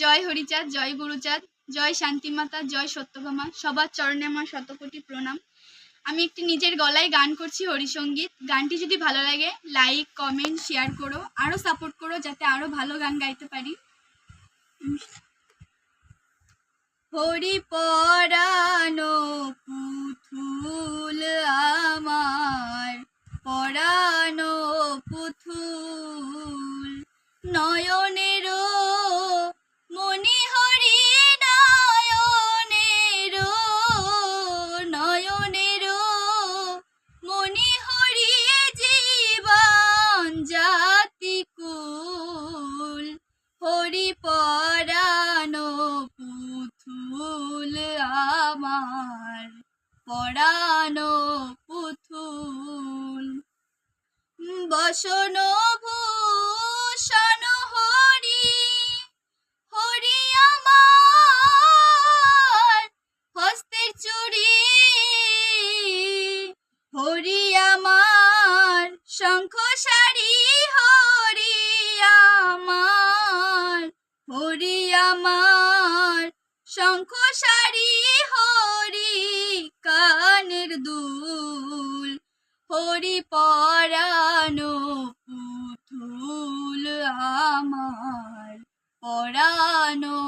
জয় হরিচাঁদ, জয় গুরুচাঁদ, জয় শান্তিমাতা, জয় সত্যভামা, সবার চরণে আমার শতকোটি প্রণাম। আমি একটি নিজের গলায় গান করছি হরিসঙ্গীত গানটি যদি ভালো লাগে লাইক কমেন্ট শেয়ার করো আরও সাপোর্ট করো, যাতে আরও ভালো গান গাইতে পারি। হরি পরানো পুথুল আমার, পরানো পুথুল নয়নের হরি পরানো পুথুল আমার পরানো পুথুল বসন ভূষণ হরি হরি আমার, হস্তের চুড়ি হরি আমার, শঙ্খ সারি হরি হরি আমার শঙ্খ সারি হরি কানের দুল হরি পরানো পুতুল আমার পরানো